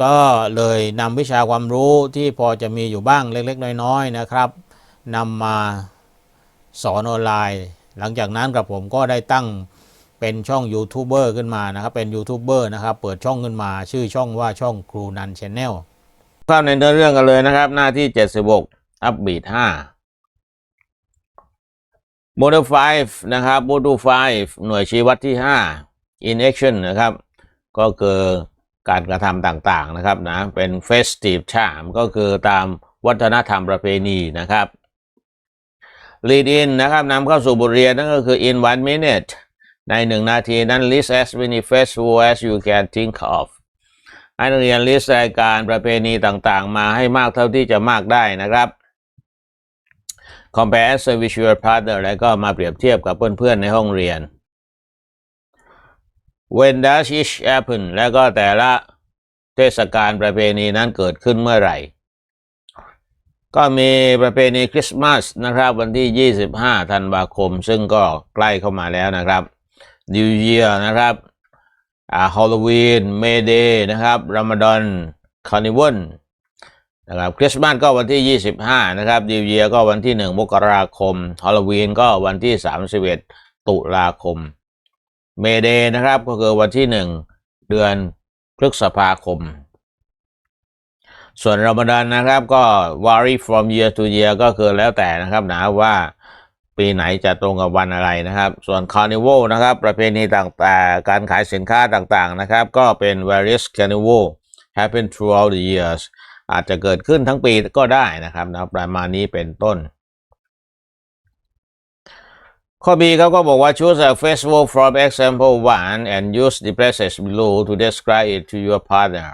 ก็เลยนำวิชาความรู้ที่พอจะมีอยู่บ้างเล็กๆ น้อยๆนะครับนำมาสอนออนไลน์ หลังจากนั้นกับผมก็ได้ตั้งเป็นช่องยูทูบเบอร์ขึ้นมานะครับเป็นยูทูบเบอร์นะครับเปิดช่องขึ้นมา ชื่อช่องว่าช่องครูนันชแนลเข้าในเนื้อเรื่องกันเลยนะครับ หน้าที่ 76 อัพบีท5 Model 5 นะครับ Model 5 หน่วยชี้วัดที่ 5 in action นะครับ ก็คือ การกระทำต่างๆนะครับนะเป็น festive charm ก็คือตามวัฒนธรรมประเพณีนะครับ lead in นะครับนำเข้าสู่บทเรียนนั่นก็คือ in one minute ในหนึ่งนาทีนั้น list as many festival as you can think of ให้นักเรียน list รายการประเพณีต่างๆ มาให้มากเท่าที่จะมากได้นะครับ compare answer with your partner แล้วก็มาเปรียบเทียบกับเพื่อนๆในห้องเรียน when does each happen แล้วก็แต่ละเทศกาลประเพณีนั้นเกิดขึ้นเมื่อไหร่ ก็มีประเพณีคริสต์มาสนะครับ วันที่ 25 ธันวาคม ซึ่งก็ใกล้เข้ามาแล้วนะครับ New Year นะครับอ่าฮอลลวีนเมเดย์นะครับร a ม a ดอนคาร์นิวัลนะครับคริสต์มาสก็วันที่ 25 นะครับ New Year ก็วันที่ 1 มกราคมฮอลลวีนก็วันที่ 31 ตุลาคม เมเดย์นะครับก็คือวันที่1เดือนพฤษภาคม ส่วนรอมฎอนนะครับก็ vary from year to year ก็คือแล้วแต่นะครับนะว่าปีไหนจะตรงกับวันอะไรนะครับ ส่วน carnival นะครับ ประเพณีต่างๆ การขายสินค้าต่างๆนะครับ ก็เป็น various carnival happen throughout the years อาจจะเกิดขึ้นทั้งปีก็ได้นะครับนะประมาณนี้เป็นต้น ข้อ B เขาก็บอกว่า choose a festival from example one and use the places below to describe it to your partner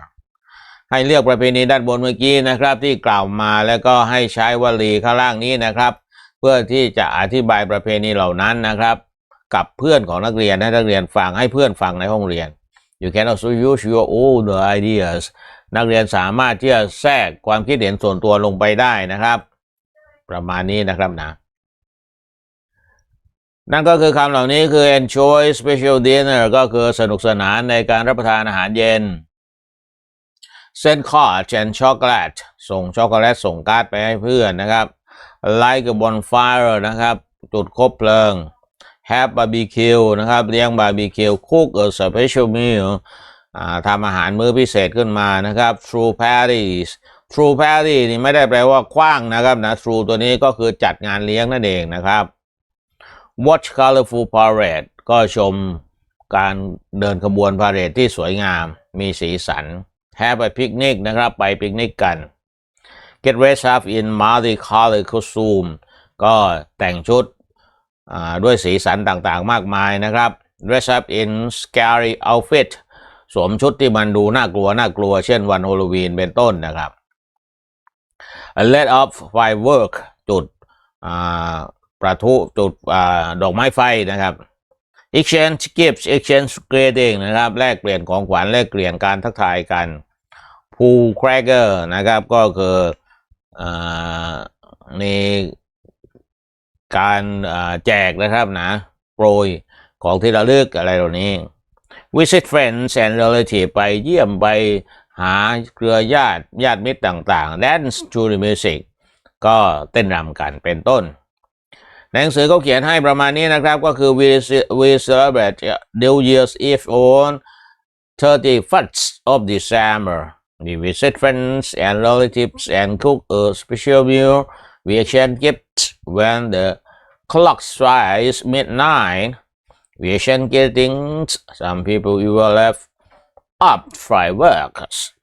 ให้เลือกประเพณีด้านบนเมื่อกี้นะครับ ที่กล่าวมาแล้วก็ให้ใช้วลีข้างล่างนี้นะครับ เพื่อที่จะอธิบายประเพณีเหล่านั้นนะครับ กับเพื่อนของนักเรียนให้นักเรียนฟังให้เพื่อนฟังในห้องเรียน you can also use your own ideas นักเรียนสามารถที่จะแทรกความคิดเห็นส่วนตัวลงไปได้นะครับ ประมาณนี้นะครับนะ นั่นก็คือคำเหล่านี้คือ enjoy special dinner ก็คือสนุกสนานในการรับประทานอาหารเย็น send card and chocolate ส่งช็อกโกแลตส่งการ์ดไปให้เพื่อนนะครับ light a bonfire นะครับ จุดคบเพลิง have barbecue นะครับ เลี้ยงบาร์บีคิว cook a special meal ทำอาหารมื้อพิเศษขึ้นมานะครับ true parties true party นี่ไม่ได้แปลว่าคว้างนะครับนะ true ตัวนี้ก็คือจัดงานเลี้ยงนั่นเองนะครับ watch colorful parade ก็ชมการเดินขบวนพาเหรดที่สวยงามมีสีสัน have a picnic นะครับไปปิกนิกกัน get dressed up in multi color costume ก็แต่งชุดด้วยสีสันต่างๆมากมายนะครับ dress up in scary outfit สวมชุดที่มันดูน่ากลัวน่ากลัว เช่นวันฮ a ลวีนเป็นต้นนะครับ let off firework จุด ประทุจุดอดอกไม้ไฟนะครับ exchange gifts exchange greeting นะครับแลกเปลี่ยนของขวัญแลกเปลี่ยนการทักทายกัน pool cracker นะครับก็คืออ่การแจกนะครับนะโปรยของที่ระลึกอะไรเหล่านี้ visit friends and relative ไปเยี่ยมไปหาเครือญาติญาติมิตรต่างๆ dance to the music ก็เต้นรำกันเป็นต้น หนังสือเขาเขียนให้ประมาณนี้นะครับ ก็คือ we ce- we celebrate New Year's Eve on 31st of December we visit friends and relatives and cook a special meal we exchange gifts when the clock strikes midnight we exchange greetings some people even left up fireworks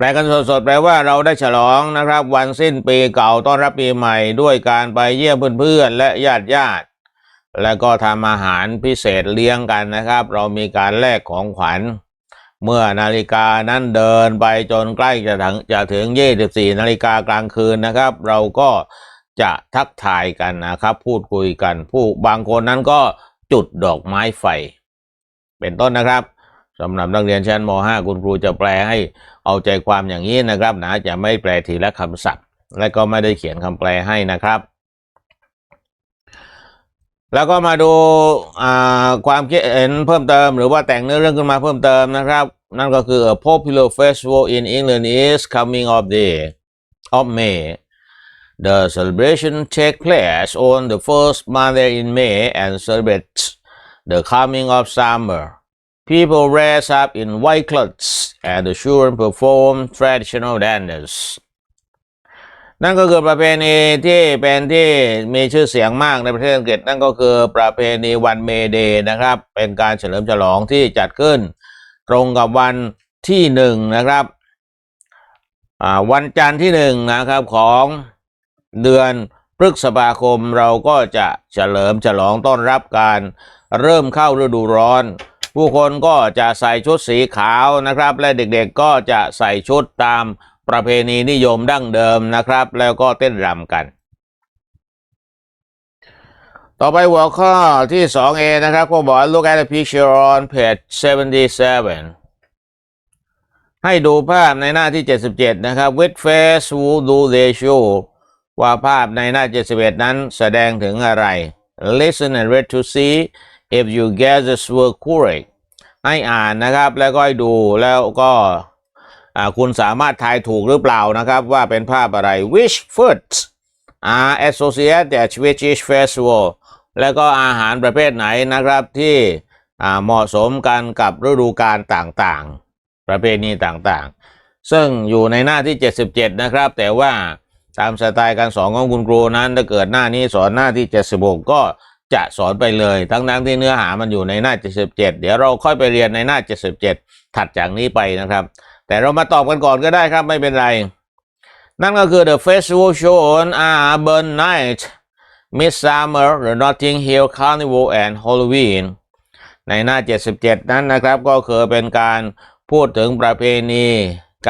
แปลกันสดๆแปลว่าเราได้ฉลองนะครับ วันสิ้นปีเก่าต้อนรับปีใหม่ ด้วยการไปเยี่ยมเพื่อนๆและญาติญาติแล้วก็ทำอาหารพิเศษเลี้ยงกันนะครับ เรามีการแลกของขวัญ เมื่อนาฬิกานั้นเดินไปจนใกล้จะถึงจะถึง24นาฬิกากลางคืนนะครับ เราก็จะทักทายกันนะครับ พูดคุยกัน ผู้บางคนนั้นก็จุดดอกไม้ไฟ เป็นต้นนะครับ สำหรับนักเรียนชั้นม .5 คุณครูจะแปลให้เอาใจความอย่างนี้นะครับนะจะไม่แปลทีละคำศัพท์ และก็ไม่ได้เขียนคำแปลให้นะครับ แล้วก็มาดูความคิดเห็นเพิ่มเติม หรือว่าแต่งเนื้อเรื่องขึ้นมาเพิ่มเติมนะครับ นั่นก็คือ a popular festival in England is coming of day of May the celebration take place on the first Monday in May and celebrates the coming of summer people dress up in white clothes and the children perform traditional dances นั่นก็คือประเพณีที่เป็นที่มีชื่อเสียงมากในประเทศอังกฤษนั่นก็คือประเพณีวันเมเดย์นะครับ เป็นการเฉลิมฉลองที่จัดขึ้น ตรงกับวันที่หนึ่งนะครับวันจันทร์ที่หนึ่งนะครับของเดือนพฤษภาคมเราก็จะเฉลิมฉลองต้อนรับการเริ่มเข้าฤดูร้อน ผู้คนก็จะใส่ชุดสีขาวนะครับ และเด็กๆก็จะใส่ชุดตามประเพณีนิยมดั้งเดิมนะครับ แล้วก็เต้นรำกัน ต่อไปหัวข้อที่ 2a นะครับก็บอก look at the picture on page 77ให้ดูภาพในหน้าที่ 77 นะครับ with face who do they show ว่าภาพในหน้า 71 นั้นแสดงถึงอะไร listen and read to see if you guesses were correct ให้อ่านนะครับแล้วก็ให้ดูแล้วก็คุณสามารถทายถูกหรือเปล่านะครับว่าเป็นภาพอะไร which foods are associated with each festival แล้วก็อาหารประเภทไหนนะครับที่เหมาะสมกันกับฤดูกาลต่างๆ ประเพณีต่างๆ ซึ่งอยู่ในหน้าที่ 77 นะครับ แต่ว่าตามสไตล์การสอนของคุณครูนั้นถ้าเกิดหน้านี้สอนหน้าที่ 76 ก็ จะสอนไปเลย ทั้งนั้นที่เนื้อหามันอยู่ในหน้า 77 เดี๋ยวเราค่อยไปเรียนในหน้า 77 ถัดจากนี้ไปนะครับ แต่เรามาตอบกันก่อนก็ได้ครับไม่เป็นไร นั่นก็คือ the festival show on are Burn Night Midsummer the Notting Hill Carnival and Halloween ในหน้า 77 นั้นนะครับก็คือเป็นการพูดถึงประเพณี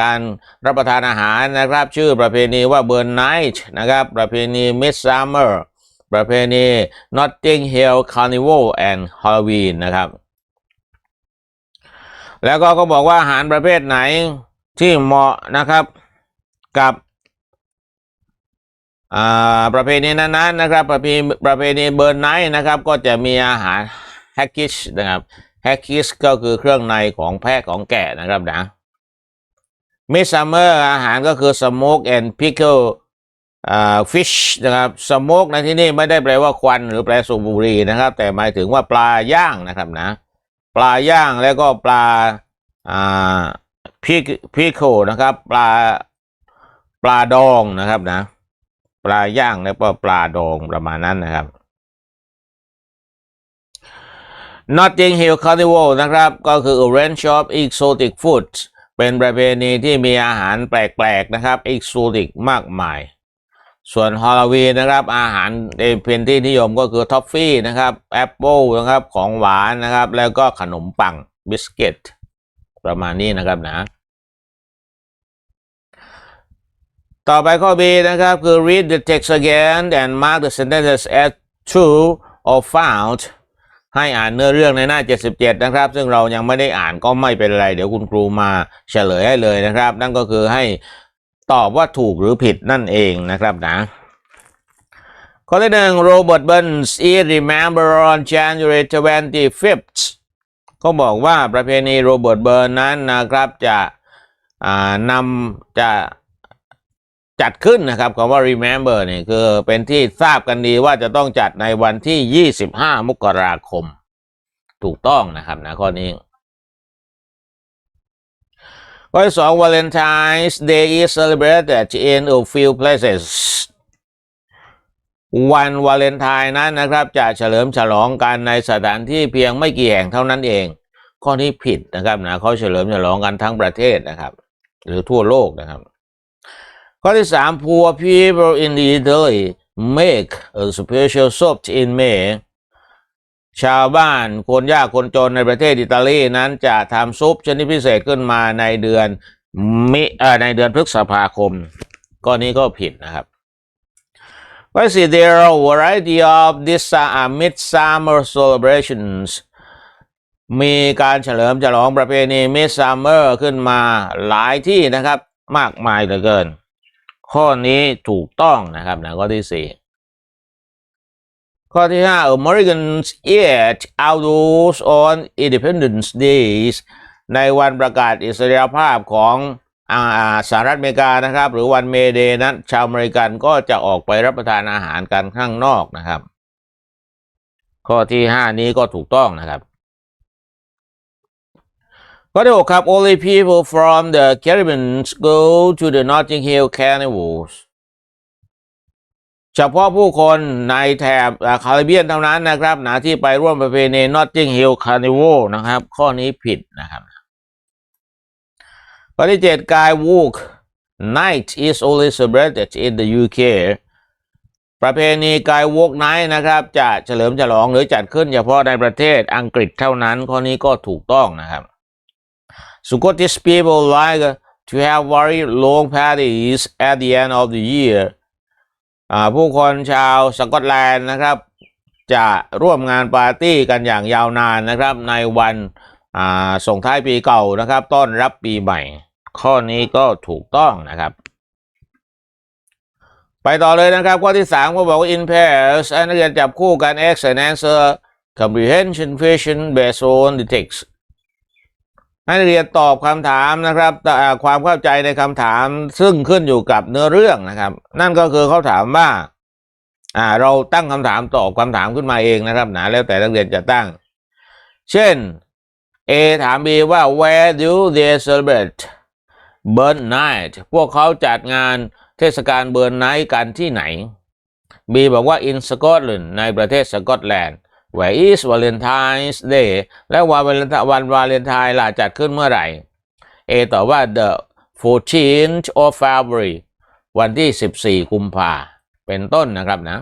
การรับประทานอาหารนะครับ ชื่อประเพณีว่า Burn Night นะครับ ประเพณี Midsummer ประเพณี Notting Hill Carnival and Halloween นะครับ แล้วก็ก็บอกว่าอาหารประเภทไหนที่เหมาะนะครับกับประเพณีนั้นๆนะครับ ประเพณีประเพณีเบิร์นไนท์นะครับ ก็จะมีอาหารแฮกกิชนะครับแฮกกิชก็คือเครื่องในของแพะของแกะนะครับนะมิซัมเมอร์อาหารก็คือสโมกแอนด์พิคเกิล ฟิชนะครับสโมกในที่นี่ไม่ได้แปลว่าควันหรือแปลสูบบุหรี่นะครับ แต่หมายถึงว่าปลาย่างนะครับนะ ปลาย่างแล้วก็ปลาอ่าพิกพิโคนะครับปลาปลาดองนะครับนะ ปลาย่างแล้วก็ปลาดองประมาณนั้นนะครับ Notting Hill Carnival นะครับ ก็คือ a range of exotic foods เป็นประเพณีที่มีอาหารแปลกๆนะครับ exotic มากมาย ส่วนฮอลลวีนะครับอาหารเป็นที่นิยมก็คือทอฟฟี่นะครับแอปเปิลนะครับของหวานนะครับ แล้วก็ขนมปังบิสกิตประมาณนี้นะครับนะ ต่อไปข้อ B นะครับ คือ read the text again and mark the sentences as true or found ให้อ่านเนื้อเรื่องในหน้า 77 นะครับ ซึ่งเรายังไม่ได้อ่านก็ไม่เป็นไร เดี๋ยวคุณครูมาเฉลยให้เลยนะครับ นั่นก็คือให้ ตอบว่าถูกหรือผิดนั่นเองนะครับนะข้อที่หนึ่ง Robert Burns is remembered on January 25th ก็บอกว่าประเพณีโรเบิร์ตเบิร์นนั้นนะครับจะนำจะจัดขึ้นนะครับคำว่า remember เนี่ยคือเป็นที่ทราบกันดีว่าจะต้องจัดในวันที่ 25 มกราคม ถูกต้องนะครับนะข้อนี้ ข้อที่สอง Valentine's Day is celebrated in a few places วันวาเลนไทน์นั้นนะครับ จะเฉลิมฉลองกันในสถานที่เพียงไม่กี่แห่งเท่านั้นเอง ข้อนี้ผิดนะครับนะเขาเฉลิมฉลองกันทั้งประเทศนะครับ หรือทั่วโลกนะครับ ข้อที่สาม poor people in Italy make a special soup in May ชาวบ้านคนยากคนจนในประเทศอิตาลีนั้นจะทำซุปชนิดพิเศษขึ้นมาในเดือนมิเอ่อในเดือนพฤษภาคมข้อนี้ก็ผิดนะครับ What is it? There are a variety of this uh, midsummer celebrations มีการเฉลิมฉลองประเพณี midsummer ขึ้นมาหลายที่นะครับ มากมายเหลือเกิน ข้อนี้ถูกต้องนะครับนะข้อที่สี่ ข้อที่ห้า Americans eat outdoors on Independence Days ในวันประกาศอิสรภาพของอสหรัฐอเมริกานะครับ หรือวันเมเดนั้น ชาวอเมริกันก็จะออกไปรับประทานอาหารกันข้างนอกนะครับ ข้อที่ห้านี้ก็ถูกต้องนะครับข้อที่หกครับ only people from the Caribbean go to the Notting Hill Carnivals เฉพาะผู้คนในแถบคาริเบียนเท่านั้นนะครับนะที่ไปร่วมประเพณี Notting Hill Carnival นะครับ ข้อนี้ผิดนะครับข้อที่เจ็ด Guy Walk Night is only celebrated in the UK ประเพณีกายวอกไนท์นะครับ จะเฉลิมฉลองหรือจัดขึ้นเฉพาะในประเทศอังกฤษเท่านั้น ข้อนี้ก็ถูกต้องนะครับ Scottish people like to have very long parties at the end of the year ผู้คนชาวสกอตแลนด์นะครับ จะร่วมงานปาร์ตี้กันอย่างยาวนานนะครับ ในวันส่งท้ายปีเก่านะครับ ต้อนรับปีใหม่ ข้อนี้ก็ถูกต้องนะครับ ไปต่อเลยนะครับ ข้อที่สามก็บอกว่า in pairs ให้นักเรียนจับคู่กัน X and answer comprehension question based on the text ให้นักเรียนตอบคำถามนะครับแต่ความเข้าใจในคำถามซึ่งขึ้นอยู่กับเนื้อเรื่องนะครับ นั่นก็คือเขาถามว่าอ่า เราตั้งคำถามตอบคำถามขึ้นมาเองนะครับนะแล้วแต่นักเรียนจะตั้ง เช่น A ถาม B ว่า where do they celebrate burn night พวกเขาจัดงานเทศกาลเบิร์นไนท์กันที่ไหน B บอกว่า in Scotland ในประเทศสกอตแลนด์ Where is Valentine's Day และวันวาเลนไทน์วันวาเลนไทน์ล่ะจัดขึ้นเมื่อไหร่ A ตอบว่า the 14th of February วันที่ 14 กุมภาเป็นต้นนะครับนะ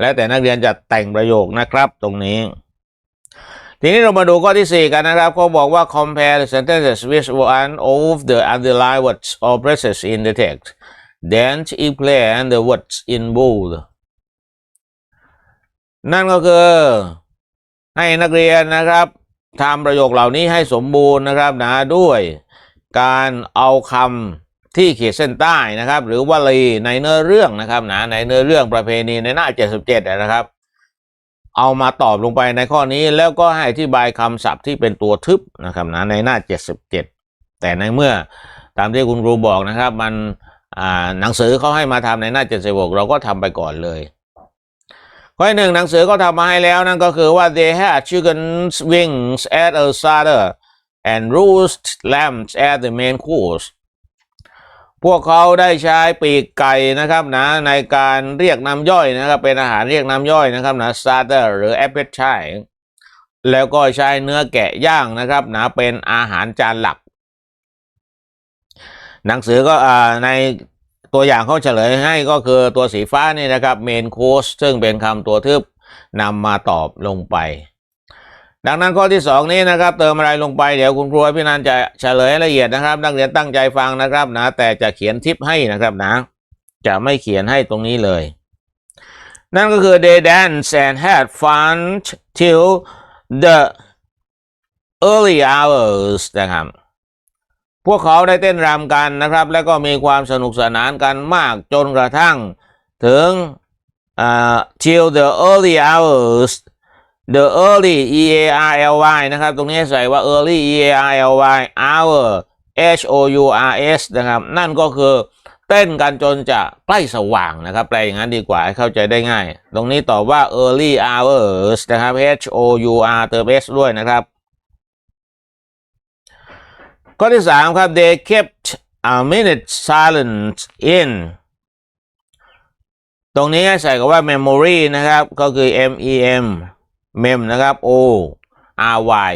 แล้วแต่นักเรียนจะแต่งประโยคนะครับตรงนี้ ทีนี้เรามาดูข้อที่ 4 กันนะครับเขาบอกว่า compare the sentences with one of the underlined words or phrases in the text then explain the words in bold นั่นก็คือให้นักเรียนนะครับทำประโยคเหล่านี้ให้สมบูรณ์นะครับนะด้วยการเอาคำที่ขีดเส้นใต้นะครับ หรือวลีในเนื้อเรื่องนะครับนะในเนื้อเรื่องประเพณีในหน้า 77 นะครับ เอามาตอบลงไปในข้อนี้แล้วก็ให้อธิบายคำศัพท์ที่เป็นตัวทึบนะครับนะในหน้า 77 แต่ในเมื่อตามที่คุณครูบอกนะครับ มันหนังสือเขาให้มาทำในหน้า 76 เราก็ทำไปก่อนเลย ข้อหนึ่งหนังสือก็ทำมาให้แล้วนั่นก็คือว่า they had chicken's wings at a starter and roast lambs at the main course พวกเขาได้ใช้ปีกไก่นะครับนะในการเรียกน้ำย่อยนะครับเป็นอาหารเรียกน้ำย่อยนะครับนะ starter หรือ appetite แล้วก็ใช้เนื้อแกะย่างนะครับนะเป็นอาหารจานหลัก หนังสือก็อใน ตัวอย่างเขาเฉลยให้ก็คือตัวสีฟ้านี่นะครับ main course ซึ่งเป็นคำตัวทึบนำมาตอบลงไป ดังนั้นข้อที่สองนี้นะครับ เติมอะไรลงไปเดี๋ยวคุณครูพี่นันจะเฉลยละเอียดนะครับ นักเรียนตั้งใจฟังนะครับนะแต่จะเขียนทิปให้นะครับนะ จะไม่เขียนให้ตรงนี้เลย นั่นก็คือ they dance and had fun till the early hours นะครับ พวกเขาได้เต้นรำกันนะครับ แล้วก็มีความสนุกสนานกันมากจนกระทั่งถึงอ่า till the early hours the early e a r l y นะครับ ตรงนี้ใส่ว่า early e a r l y hour h o u r s นะครับ นั่นก็คือเต้นกันจนจะใกล้สว่างนะครับ แปลอย่างนั้นดีกว่าให้เข้าใจได้ง่าย ตรงนี้ตอบว่า early hours นะครับ h o u r เติม s ด้วยนะครับ ข้อที่สามครับ they kept a minute silence in ตรงนี้ให้ใส่กับว่า memory นะครับ ก็คือ m e m mem นะครับ o r y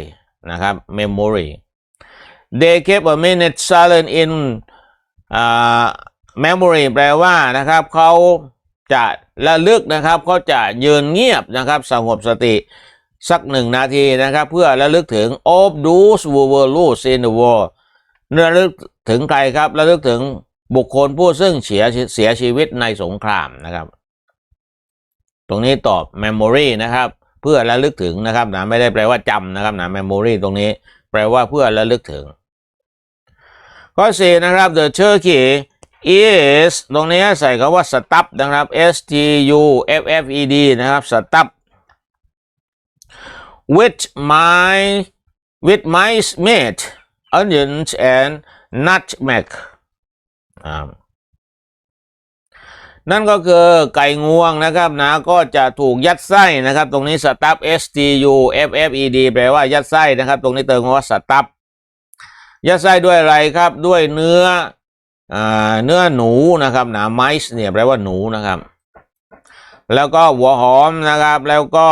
นะครับ memory they kept a minute silent in อ่า memory แปลว่านะครับเขาจะระลึกนะครับเขาจะยืนเงียบนะครับสงบสติสักหนึ่งนาทีนะครับ เพื่อระลึกถึง of those who were lost in the war ระลึกถึงใครครับระลึกถึงบุคคลผู้ซึ่งเสียเสียชีวิตในสงครามนะครับ ตรงนี้ตอบ memory นะครับ เพื่อระลึกถึงนะครับนะไม่ได้แปลว่าจำนะครับนะ memory ตรงนี้แปลว่าเพื่อระลึกถึง ข้อสี่นะครับ the turkey is ตรงนี้ใส่คำว่า stuff นะครับ s t u f f e d นะครับ stuff with my with mice meat onions and nutmeg นั่นก็คือไก่งวงนะครับนะก็จะถูกยัดไส้นะครับ ตรงนี้ stuff s t u f f e d แปลว่ายัดไส้นะครับ ตรงนี้เติมคำว่า stuff ยัดไส้ด้วยอะไรครับด้วยเนื้ออเนื้อหนูนะครับนะ mice เนี่ยแปลว่าหนูนะครับ แล้วก็หัวหอมนะครับ แล้วก็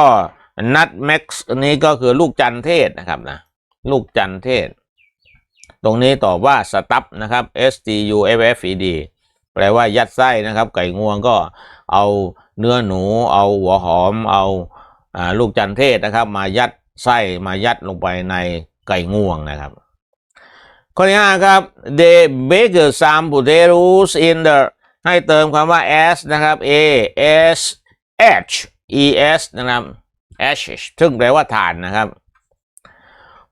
nutmeg อันนี้ก็คือลูกจันเทศนะครับนะลูกจันเทศ ตรงนี้ตอบว่าสตับนะครับ S T U F F E D แปลว่ายัดไส้นะครับ ไก่งวงก็เอาเนื้อหนู เอาหัวหอม เอาลูกจันเทศนะครับ มายัดไส้มายัดลงไปในไก่งวงนะครับข้อที่ห้าครับ they bake some potatoes in the ให้เติมคำว่า s นะครับ a s h e s นะครับ ash ซึ่งแปลว่าถ่านนะครับ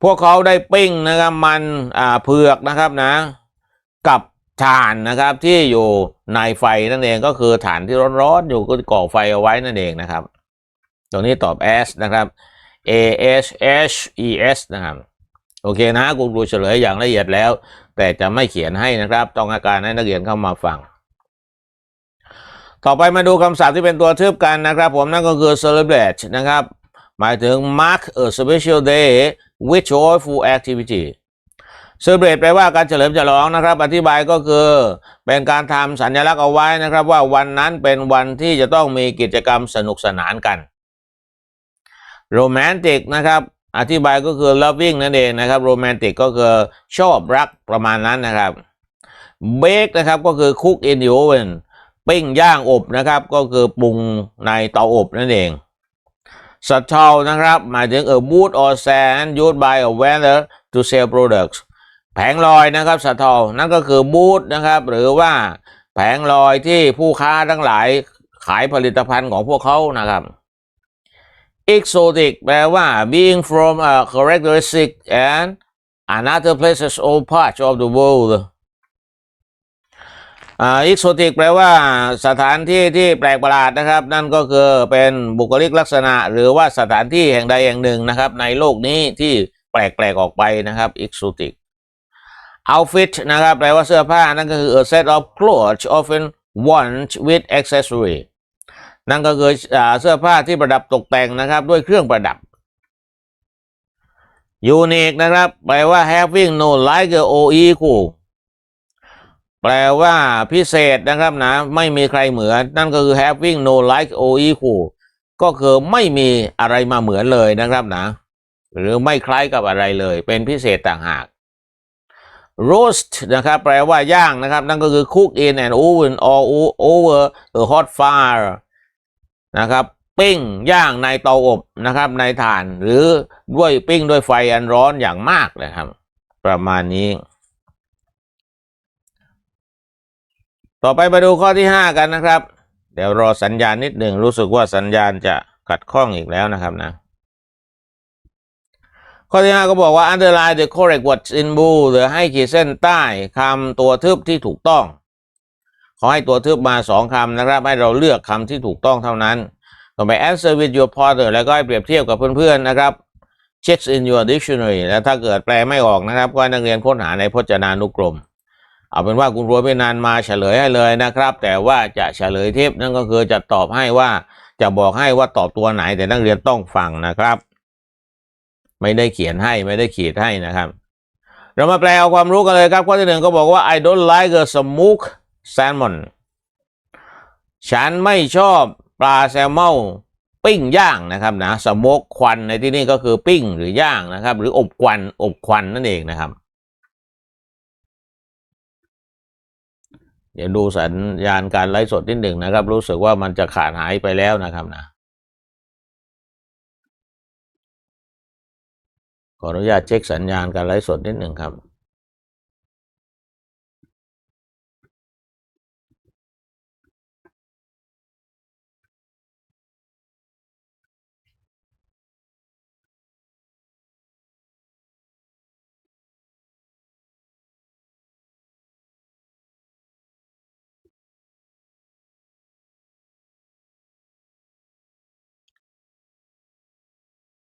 พวกเขาได้ปิ้งนะครับมันอ่าเผือกนะครับนะ กับถ่านนะครับที่อยู่ในไฟนั่นเองก็คือถ่านที่ร้อนๆอยู่ก็ก่อไฟเอาไว้นั่นเองนะครับ ตรงนี้ตอบ S นะครับ A S H E S นะครับโอเคนะคุณครูเฉลยอย่างละเอียดแล้ว แต่จะไม่เขียนให้นะครับ ต้องอาการให้นักเรียนเข้ามาฟัง ต่อไปมาดูคำศัพท์ที่เป็นตัวทึบกันนะครับ ผมนั่นก็คือ celebrate นะครับ หมายถึง mark a special day with joyful activity celebrate แปลว่าการเฉลิมฉลองนะครับ อธิบายก็คือเป็นการทำสัญลักษณ์เอาไว้นะครับ ว่าวันนั้นเป็นวันที่จะต้องมีกิจกรรมสนุกสนานกัน romantic นะครับอธิบายก็คือ loving นั่นเองนะครับ romantic ก็คือชอบรักประมาณนั้นนะครับ bake นะครับก็คือ cook in the oven ปิ้งย่างอบนะครับ ก็คือปรุงในเตาอบนั่นเอง s t a l นะครับ หมายถึง a wood or sand used by a vendor to sell products แผงลอยนะครับ s t a l นั่นก็คือบูธนะครับ หรือว่าแผงลอยที่ผู้ค้าทั้งหลายขายผลิตภัณฑ์ของพวกเขานะครับ exotic แปลว่า being from a characteristic and another places or part of the world อ่า exotic แปลว่าสถานที่ที่แปลกประหลาดนะครับ นั่นก็คือเป็นบุคลิกลักษณะ หรือว่าสถานที่แห่งใดแห่งหนึ่งนะครับ ในโลกนี้ที่แปลกๆออกไปนะครับ exotic outfit นะครับแปลว่าเสื้อผ้านั่นก็คือ a set of clothes often worn with accessory นั่นก็คืออเสื้อผ้าที่ประดับตกแต่งนะครับ ด้วยเครื่องประดับ unique นะครับ แปลว่า having no like or equal แปลว่าพิเศษนะครับนะ ไม่มีใครเหมือน นั่นก็คือ having no like or equal ก็คือไม่มีอะไรมาเหมือนเลยนะครับนะ หรือไม่คล้ายกับอะไรเลย เป็นพิเศษต่างหาก roast นะครับ แปลว่าย่างนะครับ นั่นก็คือ cook in an oven or over a hot fire นะครับ ปิ้งย่างในเตาอบนะครับ ในถ่านหรือด้วยปิ้งด้วยไฟอันร้อนอย่างมากนะครับ ประมาณนี้ ต่อไปมาดูข้อที่ห้ากันนะครับ เดี๋ยวรอสัญญาณนิดหนึ่งรู้สึกว่าสัญญาณจะขัดข้องอีกแล้วนะครับนะ ข้อที่ห้าก็บอกว่า underline the correct words in blue หรือให้ขีดเส้นใต้คำตัวทึบที่ถูกต้อง ขอให้ตัวทึบมาสองคำนะครับ ให้เราเลือกคำที่ถูกต้องเท่านั้นต่อไป answer with your partner แล้วก็ให้เปรียบเทียบกับเพื่อนๆนะครับ check in your dictionary แล้วถ้าเกิดแปลไม่ออกนะครับ ก็ให้นักเรียนค้นหาในพจนานุกรม เอาเป็นว่าคุณรวยไม่นานมาเฉลยให้เลยนะครับ แต่ว่าจะเฉลยเทปนั่นก็คือจะตอบให้ว่าจะบอกให้ว่าตอบตัวไหนแต่นักเรียนต้องฟังนะครับ ไม่ได้เขียนให้ไม่ได้ขีดให้นะครับ เรามาแปลเอาความรู้กันเลยครับข้อที่หนึ่งก็บอกว่า I don't like a smoked salmon ฉันไม่ชอบปลาแซลมอนปิ้งย่างนะครับนะสโมกควันในที่นี้ก็คือปิ้งหรือย่างนะครับ หรืออบควันอบควันนั่นเองนะครับ ดี๋ยวดูสัญญาณการไลฟ์สดนิดหนึ่งนะครับ รู้สึกว่ามันจะขาดหายไปแล้วนะครับนะขออนุญาตเช็คสัญญาณการไลฟ์สดนิดหนึ่งครับ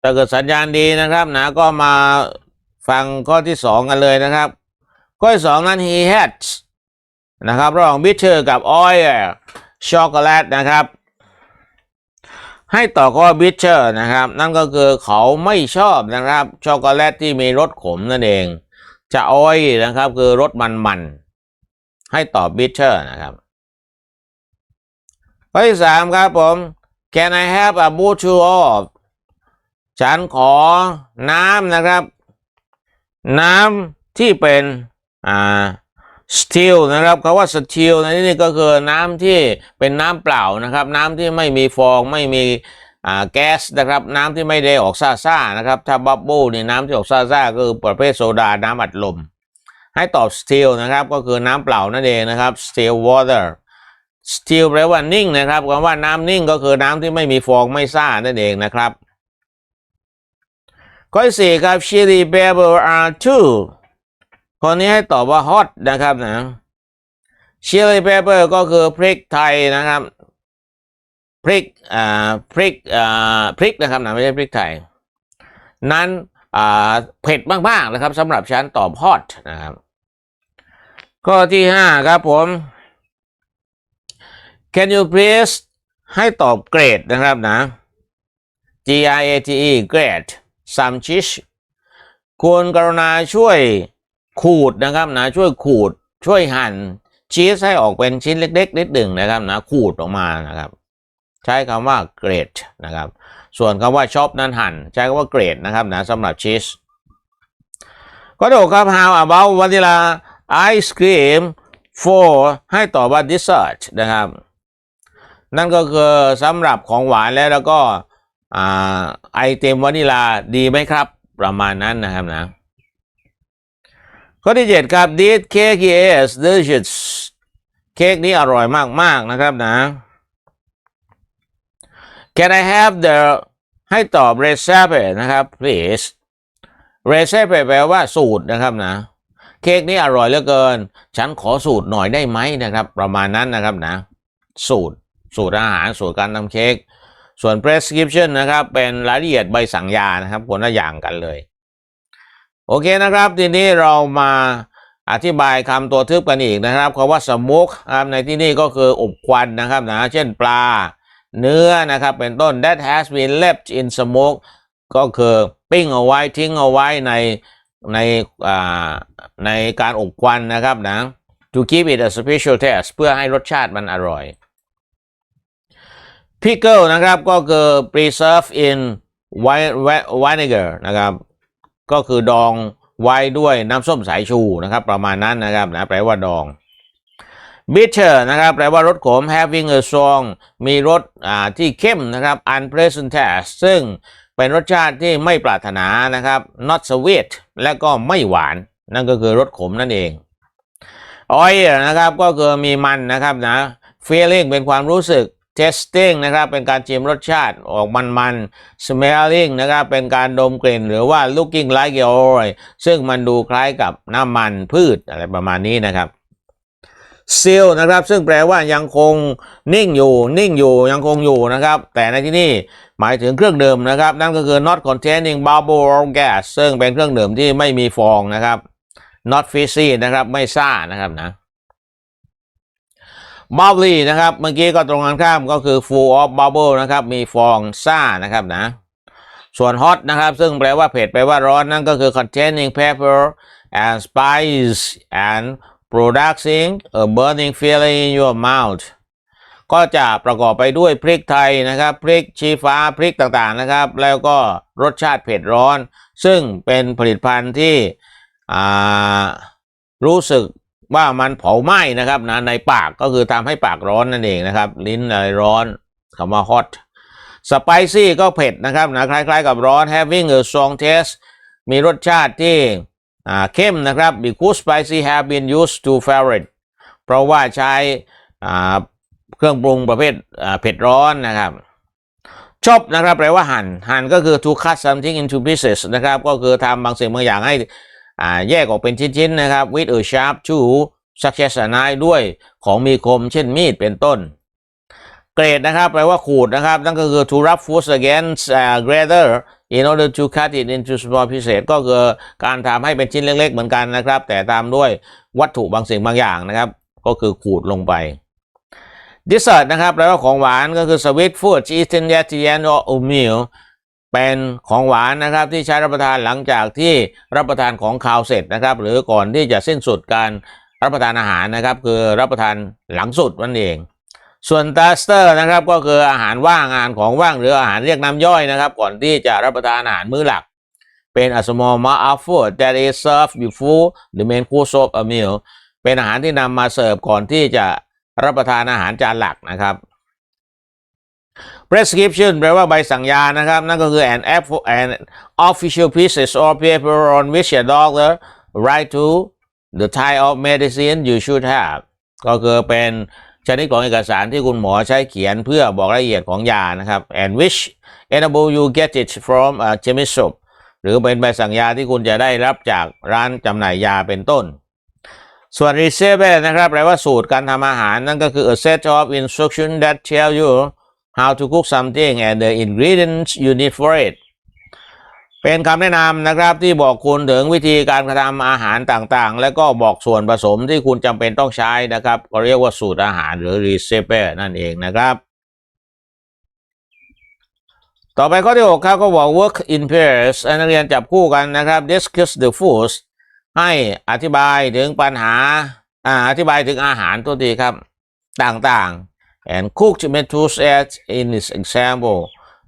ถ้าเกิดสัญญาณดีนะครับนะก็มาฟังข้อที่สองกันเลยนะครับ ข้อที่สองนั้น he had นะครับระหว่าง bitter กับ oil ช็อกโกแลตนะครับ ให้ต่อข้อ bitter นะครับ นั่นก็คือเขาไม่ชอบนะครับ ช็อกโกแลตที่มีรสขมนั่นเอง จะ oil นะครับคือรสมันๆ ให้ต่อบ bitter นะครับ ข้อที่สามครับผม Can I have a bottle of ฉันขอน้ำนะครับ น้ำที่เป็นอ่า still นะครับคาว่า still ในที่นี้ก็คือน้ำที่เป็นน้ำเปล่านะครับ น้ำที่ไม่มีฟองไม่มีอ่าแก๊สนะครับน้ำที่ไม่ได้ออกซ่าๆนะครับถ้าบับเบิ้ลนี่น้ำที่ออกซ่าๆก็คือประเภทโซดาน้ำอัดลม ให้ตอบ still นะครับก็คือน้ำเปล่านั่นเองนะครับ still water still แปลว่านิ่งนะครับคำว่าน้ำนิ่งก็คือน้ำที่ไม่มีฟองไม่ซ่านั่นเองนะครับ ข้อที่สี่ครับ chili pepper are too คนนี้ให้ตอบว่า hot นะครับนะ chili pepper ก็คือพริกไทยนะครับ พริกอ่าพริกอ่าพริกนะครับนะไม่ใช่พริกไทย นั้นอ่าเผ็ดมากๆนะครับสำหรับฉันตอบ hot นะครับ ข้อที่ห้าครับผม can you please ให้ตอบ great นะครับนะ G R A T E great some cheese คุณกรุณาช่วยขูดนะครับนะช่วยขูดช่วยหั่นชีสให้ออกเป็นชิ้นเล็กๆนิดหนึ่งนะครับนะขูดออกมานะครับ ใช้คำว่า great นะครับ ส่วนคำว่าชอบนั้นหั่นใช้คำว่า great นะครับนะสำหรับชีสก็ดูครับ how about vanilla ice cream for ให้ต่อว่า dessert นะครับ นั่นก็คือสำหรับของหวานแล้วแล้วก็ อ่าไอเต็มวานิลาดีไหมครับ ประมาณนั้นนะครับนะ ข้อที่เจ็ดครับ this cake is delicious เค้กนี้อร่อยมาก ๆ นะครับนะ Can I have the ให้ตอบ recipe นะครับ please recipe แปลว่าสูตรนะครับนะ เค้กนี้อร่อยเหลือเกิน ฉันขอสูตรหน่อยได้ไหมนะครับ ประมาณนั้นนะครับนะ สูตร สูตรอาหาร สูตรการทำเค้ก ส่วน prescription นะครับ เป็นรายละเอียดใบสั่งยานะครับคนละอย่างกันเลย โอเคนะครับ ทีนี้เรามาอธิบายคำตัวทึบกันอีกนะครับคำว่า smoke ครับในที่นี้ก็คืออบควันนะครับนะเช่นปลา เนื้อนะครับ เป็นต้น that has been left in smoke ก็คือปิ้งเอาไว้ทิ้งเอาไว้ในในอ่าในการอบควันนะครับนะ to keep it a special taste เพื่อให้รสชาติมันอร่อย pickle นะครับก็คือ preserve in vinegar นะครับ ก็คือดองไว้ด้วยน้ำส้มสายชูนะครับ ประมาณนั้นนะครับนะแปลว่าดอง bitter นะครับแปลว่ารสขม having a strong มีรสอ่าที่เข้มนะครับ unpleasant taste ซึ่งเป็นรสชาติที่ไม่ปรารถนานะครับ not sweet และก็ไม่หวาน นั่นก็คือรสขมนั่นเอง oil นะครับก็คือมีมันนะครับนะ feeling เป็นความรู้สึก testing นะครับเป็นการชิมรสชาติออกมันๆ smelling นะครับเป็นการดมกลิ่น หรือว่า looking like oil ซึ่งมันดูคล้ายกับน้ำมันพืชอะไรประมาณนี้นะครับ still นะครับซึ่งแปลว่ายังคงนิ่งอยู่ นิ่งอยู่ยังคงอยู่นะครับ แต่ในที่นี้หมายถึงเครื่องดื่มนะครับ นั่นก็คือ not containing bubble or gas ซึ่งเป็นเครื่องดื่มที่ไม่มีฟองนะครับ not fizzy นะครับไม่ซ่านะครับนะ bubbly นะครับ เมื่อกี้ก็ตรงกันข้ามก็คือ full of bubble นะครับ มีฟองซ่านะครับนะ ส่วน hot นะครับ ซึ่งแปลว่าเผ็ดแปลว่าร้อนนั่นก็คือ containing pepper and spice and producing a burning feeling in your mouth ก็จะประกอบไปด้วยพริกไทยนะครับ พริกชี้ฟ้าพริกต่างๆนะครับ แล้วก็รสชาติเผ็ดร้อน ซึ่งเป็นผลิตภัณฑ์ที่รู้สึก ว่ามันเผาไหม้นะครับนะในปากก็คือทำให้ปากร้อนนั่นเองนะครับ ลิ้นอะไรร้อนคำว่า hot spicy ก็เผ็ดนะครับนะคล้าย ๆ กับร้อน having a strong taste มีรสชาติที่อ่าเข้มนะครับ because spicy have been used to favorite เพราะว่าใช้อ่าเครื่องปรุงประเภทอ่าเผ็ดร้อนนะครับชอบนะครับแปลว่าหั่นหั่นก็คือ to cut something into pieces นะครับ ก็คือทำบางสิ่งบางอย่างให้ แยกออกเป็นชิ้นๆนะครับ with a sharp tool such as a knife ด้วยของมีคมเช่นมีดเป็นต้น เกรดนะครับแปลว่าขูดนะครับ นั่นก็คือ to rub food against uh, grater in order to cut it into small pieces ก็คือการทำให้เป็นชิ้นเล็กๆ เหมือนกันนะครับ แต่ตามด้วยวัตถุบางสิ่งบางอย่างนะครับ ก็คือขูดลงไป dessert นะครับแปลว่าของหวานก็คือ sweet food eaten at the end of a meal เป็นของหวานนะครับที่ใช้รับประทานหลังจากที่รับประทานของคาวเสร็จนะครับ หรือก่อนที่จะสิ้นสุดการรับประทานอาหารนะครับ คือรับประทานหลังสุดนั่นเอง ส่วน taster นะครับก็คืออาหารว่างอาหารของว่างหรืออาหารเรียกน้ำย่อยนะครับ ก่อนที่จะรับประทานอาหารมื้อหลัก เป็น a small amount of food that is served before the main course of a meal เป็นอาหารที่นำมาเสิร์ฟก่อนที่จะรับประทานอาหารจานหลักนะครับ prescription แปลว่าใบสั่งยานะครับ นั่นก็คือ an, app- an official piece or paper on which a doctor write to the type of medicine you should have ก็คือเป็นชนิดของเอกสารที่คุณหมอใช้เขียนเพื่อบอกรายละเอียดของยานะครับ and which enable you get it from a chemist shop หรือเป็นใบสั่งยาที่คุณจะได้รับจากร้านจำหน่ายยาเป็นต้น ส่วน recipe นะครับแปลว่าสูตรการทำอาหารนั่นก็คือ a set of instruction that tell you how to cook something and the ingredients you need for it เป็นคำแนะนำนะครับที่บอกคุณถึงวิธีการทำอาหารต่างๆ และก็บอกส่วนผสมที่คุณจำเป็นต้องใช้นะครับก็เรียกว่าสูตรอาหารหรือ recipe นั่นเองนะครับ ต่อไปข้อที่ 6 ครับก็บอก work in pairs ให้นักเรียนจับคู่กันนะครับ discuss the foods ให้อธิบายถึงปัญหาอ่าอธิบายถึงอาหารตัวดีครับ ต่างๆ and cooked methods as in this example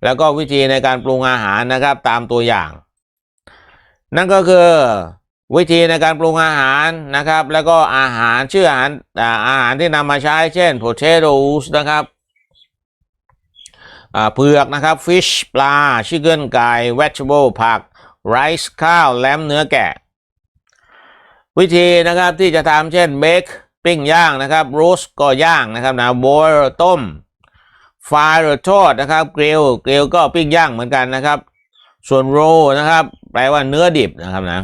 แล้วก็วิธีในการปรุงอาหารนะครับตามตัวอย่าง นั่นก็คือวิธีในการปรุงอาหารนะครับ แล้วก็อาหารชื่ออาหารอาหารที่นำมาใช้เช่น potatoes นะครับเผือกนะครับ fish ปลา chicken ไก่ vegetable ผัก rice ข้าวแลมเนื้อแกะ วิธีนะครับที่จะทำเช่น bake ปิ้งย่างนะครับ roast ก็ย่างนะครับนะ boil ต้มฟรายหรือทอดนะครับเกลียวเกลียวก็ปิ้งย่างเหมือนกันนะครับ ส่วนโรนะครับ แปลว่าเนื้อดิบนะครับนะ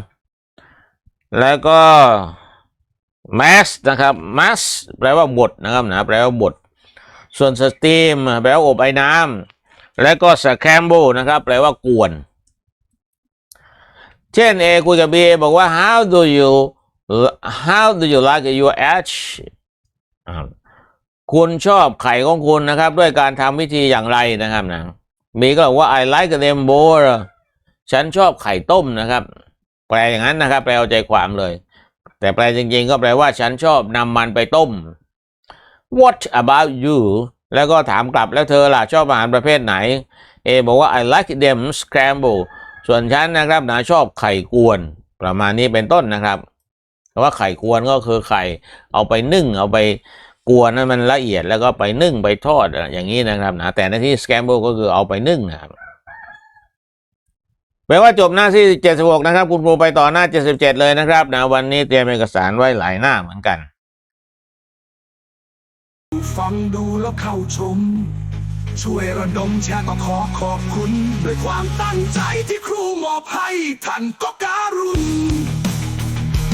แล้วก็ mash นะครับ mash แปลว่าบดนะครับนะแปลว่าบด ส่วน steam แปลว่าอบไอ้น้ำแล้วก็ scramble นะครับ แปลว่ากวน เช่น A คุยกับ B บอกว่า how do you how do you like your egg อ่าคุณชอบไข่ของคุณนะครับ ด้วยการทำวิธีอย่างไรนะครับนะมีก็บอกว่า I like them boiled ฉันชอบไข่ต้มนะครับ แปลอย่างนั้นนะครับ แปลเอาใจความเลย แต่แปลจริงๆ ก็แปลว่าฉันชอบนำมันไปต้ม What about you แล้วก็ถามกลับแล้วเธอล่ะชอบอาหารประเภทไหน เอบอกว่า I like them scramble ส่วนฉันนะครับนะชอบไข่กวน ประมาณนี้เป็นต้นนะครับ เพราะว่าไข่กวนก็คือไข่เอาไปนึ่ง เอาไปกวนให้นมันละเอียดแล้วก็ไปนึ่งไปทอดอย่างนี้นะครับนะแต่ในที่ scramble ก็คือเอาไปนึ่งนะครับแปลว่าจบหน้าที่76นะครับ คุณครูไปต่อหน้า 77 เลยนะครับนะวันนี้เตรียมเอกสารไว้หลายหน้าเหมือนกัน ฟังดูแล้วเข้าชม ช่วยระดมแชร์ก็ขอขอบคุณ ด้วยความตั้งใจที่ครูมอบให้ท่านก็การุณ